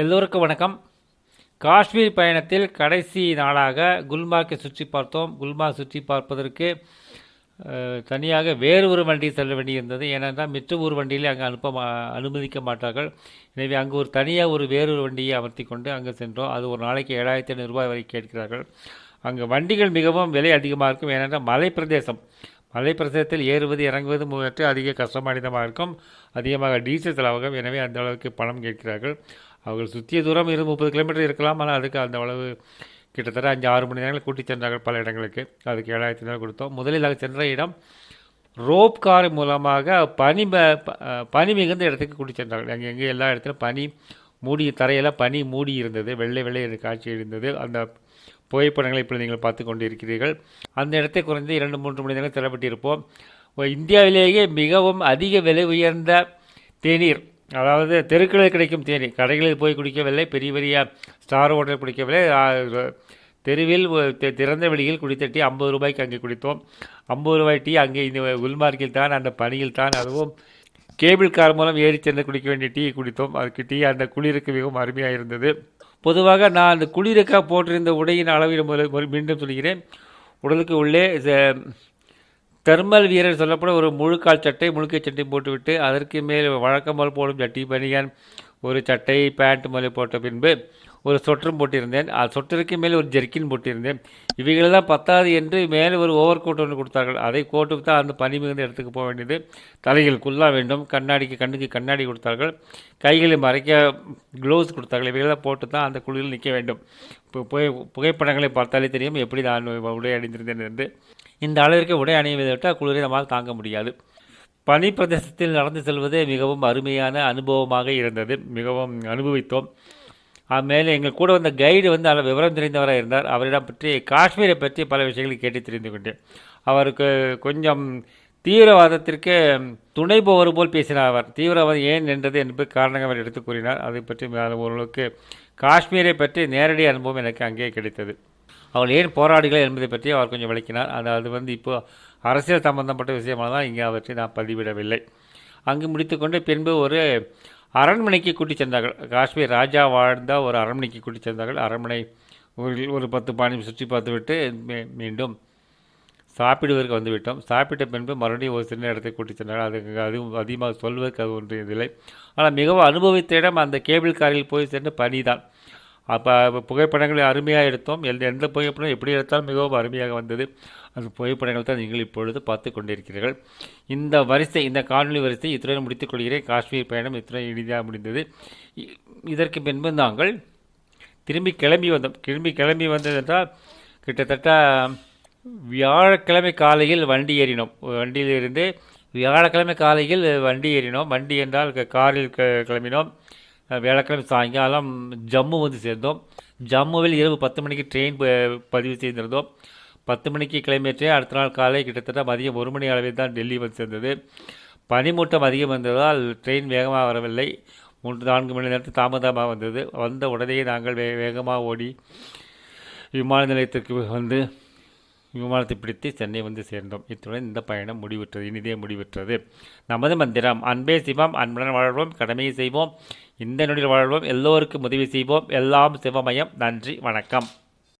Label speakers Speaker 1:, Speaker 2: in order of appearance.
Speaker 1: எல்லோருக்கும் வணக்கம். காஷ்மீர் பயணத்தில் கடைசி நாளாக குல்மார்க்கை சுற்றி பார்த்தோம். குல்மார்க் சுற்றி பார்ப்பதற்கு தனியாக வேறு ஒரு வண்டி செல்ல வேண்டியிருந்தது. ஏனென்றால் மற்ற ஊர் வண்டியிலே அங்கே அனுப்ப மா அனுமதிக்க மாட்டார்கள். எனவே அங்கு ஒரு தனியாக ஒரு வேறொரு வண்டியை அமர்த்தி கொண்டு அங்கே சென்றோம். அது ஒரு நாளைக்கு ஏழாயிரத்தி ஐநூறுரூபாய் வரை கேட்கிறார்கள். அங்கே வண்டிகள் மிகவும் விலை அதிகமாக இருக்கும். ஏனென்றால் மலை பிரதேசம் மலை பிரதேசத்தில் ஏறுவது இறங்குவது முதற்று அதிக கஷ்டமானிதமாக இருக்கும் அதிகமாக டீசல் செலவாகும். எனவே அந்த அளவுக்கு பணம் கேட்கிறார்கள். அவர்கள் சுற்றிய தூரம் இரு முப்பது கிலோமீட்டர் இருக்கலாம். ஆனால் அதுக்கு அந்த அளவு கிட்டத்தட்ட அஞ்சு ஆறு மணி நேரங்கள் கூட்டி சென்றார்கள் பல இடங்களுக்கு. அதுக்கு ஏழாயிரத்தி நேரம் கொடுத்தோம். முதலில் அங்கே சென்ற இடம் ரோப் கார் மூலமாக பனி ம- பனி மிகுந்த இடத்துக்கு கூட்டி சென்றார்கள். அங்கே எங்கே எல்லா இடத்துலையும் பனி மூடி தரையெல்லாம் பனி மூடி இருந்தது. வெள்ளை வெள்ளை காட்சி இருந்தது அந்த புகைப்படங்களை இப்பொழுது நீங்கள் பார்த்து கொண்டிருக்கிறீர்கள். அந்த இடத்தை குறைந்து இரண்டு மூன்று மணி நேரம் திறப்பட்டிருப்போம் இந்தியாவிலேயே மிகவும் அதிக விலை உயர்ந்த தேநீர் அதாவது தெருக்களில் கிடைக்கும் தேநீர் கடைகளில் போய் குடிக்கவில்லை பெரிய பெரிய ஸ்டார் ஹோட்டல் குடிக்கவில்லை. தெருவில் திறந்த வெளியில் குடித்த டீ ஐம்பது ரூபாய்க்கு அங்கே குடித்தோம். ஐம்பது ரூபாய் டீ அங்கே இந்த உள்மார்க்கில் தான் அந்த பனியில் தான் அதுவும் கேபிள் கார் மூலம் ஏறி சென்று குடிக்க வேண்டிய டீ குடித்தோம். அதுக்கு டீ அந்த குளிருக்கு மிகவும் அருமையாக இருந்தது. பொதுவாக நான் அந்த குளிருக்காக போட்டிருந்த உடையின் அளவில் முதல் மீண்டும் சொல்கிறேன். உடலுக்கு உள்ளே தெர்மல் வீரர் சொல்லப்படும் ஒரு முழுக்கால் சட்டை முழுக்கை சட்டை போட்டுவிட்டு அதற்கு மேல் வழக்கம் போல் போடும் சட்டி பனியான் ஒரு சட்டை பேண்ட் மேலே போட்ட பின்பு ஒரு சொட்டரும் போட்டிருந்தேன். அது சொட்டருக்கு மேலே ஒரு ஜெர்க்கின் போட்டிருந்தேன். இவைகளெல்லாம் பத்தாது என்று மேலே ஒரு ஓவர் கோட் ஒன்று கொடுத்தார்கள். அதை கோட்டுக்கு தான் அந்த பனி மிகுந்த இடத்துக்கு போக வேண்டியது. தலைகள் குல்லா வேண்டும். கண்ணாடிக்கு கண்ணுக்கு கண்ணாடி கொடுத்தார்கள். கைகளை மறைக்க க்ளவுஸ் கொடுத்தார்கள். இவைகளெல்லாம் போட்டு தான் அந்த குளிரில் நிற்க வேண்டும். இப்போ புகை புகைப்படங்களை பார்த்தாலே தெரியும் எப்படி நான் உடை அணிந்திருந்தேன் என்று. இந்த அளவிற்கு உடை அணிவதை விட்டால் குளிரை நம்மால் தாங்க முடியாது. பனி பிரதேசத்தில் நடந்து செல்வது மிகவும் அருமையான அனுபவமாக இருந்தது. மிகவும் அனுபவித்தோம். மேலே எங்கள் கூட வந்த கைடு வந்து நல்ல விவரம் தெரிந்தவராக இருந்தார். அவரிடம் பற்றி காஷ்மீரை பற்றி பல விஷயங்களை கேட்டு தெரிந்து கொண்டேன். அவருக்கு கொஞ்சம் தீவிரவாதத்திற்கு துணை போவது போல் பேசினார் அவர். தீவிரவாதம் ஏன் நின்றது என்பது காரணங்கள் அவர் எடுத்து கூறினார். அதை பற்றி ஓரளவுக்கு காஷ்மீரை பற்றி நேரடி அனுபவம் எனக்கு அங்கே கிடைத்தது. அவர் ஏன் போராடிகள் என்பதை பற்றி அவர் கொஞ்சம் விளக்கினார். அது அது வந்து இப்போது அரசியல் சம்பந்தப்பட்ட விஷயமாக தான் இங்கே அவற்றை நான் பதிவிடவில்லை. அங்கு முடித்துக்கொண்டு பின்பு ஒரு அரண்மனைக்கு கூட்டி சென்றார்கள். காஷ்மீர் ராஜா வாழ்ந்த ஒரு அரண்மனைக்கு கூட்டி சென்றார்கள். அரண்மனை ஒரு ஒரு பத்து பாணி சுற்றி பார்த்துவிட்டு மீ- மீண்டும் சாப்பிடுவதற்கு வந்துவிட்டோம். சாப்பிட்ட பின்பு மறுபடியும் ஒரு சின்ன இடத்தை கூட்டி சென்றார்கள். அதுக்கு அதுவும் அதிகமாக சொல்வதற்கு அது ஒன்று இதில்லை ஆனால் மிகவும் அனுபவித்த இடம் அந்த கேபிள் காரில் போய் சென்று பனி தான் அப்போ புகைப்படங்களை அருமையாக எடுத்தோம். எந்த எந்த புகைப்படம் எப்படி எடுத்தாலும் மிகவும் அருமையாக வந்தது. அந்த புகைப்படங்கள் தான் நீங்கள் இப்பொழுது பார்த்து கொண்டிருக்கிறீர்கள். இந்த வரிசை இந்த காணொலி வரிசை இத்துடன் முடித்துக் கொள்கிறேன். காஷ்மீர் பயணம் இத்துடன் இனிதாக முடிந்தது. இதற்கு பின்பு நாங்கள் திரும்பி கிளம்பி வந்தோம். திரும்பி கிளம்பி வந்தது என்றால் கிட்டத்தட்ட வியாழக்கிழமை காலையில் வண்டி ஏறினோம். வண்டியிலிருந்து வியாழக்கிழமை காலையில் வண்டி ஏறினோம். வண்டி என்றால் காரில் க- கிளம்பினோம். வியாழக்கிழமை சாயங்காலம் ஜம்மு வந்து சேர்ந்தோம். ஜம்முவில் இரவு பத்து மணிக்கு ட்ரெயின் ப- பதிவு செய்திருந்தோம். பத்து மணிக்கு கிளம்பிட்டு அடுத்த நாள் காலை கிட்டத்தட்ட மதியம் ஒரு மணி அளவில் தான் டெல்லி வந்து சேர்ந்தது. பனிமூட்டம் அதிகம் வந்ததால் ட்ரெயின் வேகமாக வரவில்லை. மூன்று நான்கு மணி நேரத்துக்கு தாமதமாக வந்தது. வந்த உடனே நாங்கள் வே வேகமாக ஓடி விமான நிலையத்திற்கு வந்து விமானத்தை பிடித்து சென்னை வந்து சேர்ந்தோம். இத்துடன் இந்த பயணம் முடிவுற்றது. இனிதே முடிவுற்றது. நமது மந்திரம் அன்பே சிவம் அன்புடன் வாழ்வோம் கடமையை செய்வோம். இந்த நொடியில் வாழ்வோம். எல்லோருக்கும் உதவி செய்வோம். எல்லாம் சிவமயம். நன்றி. வணக்கம்.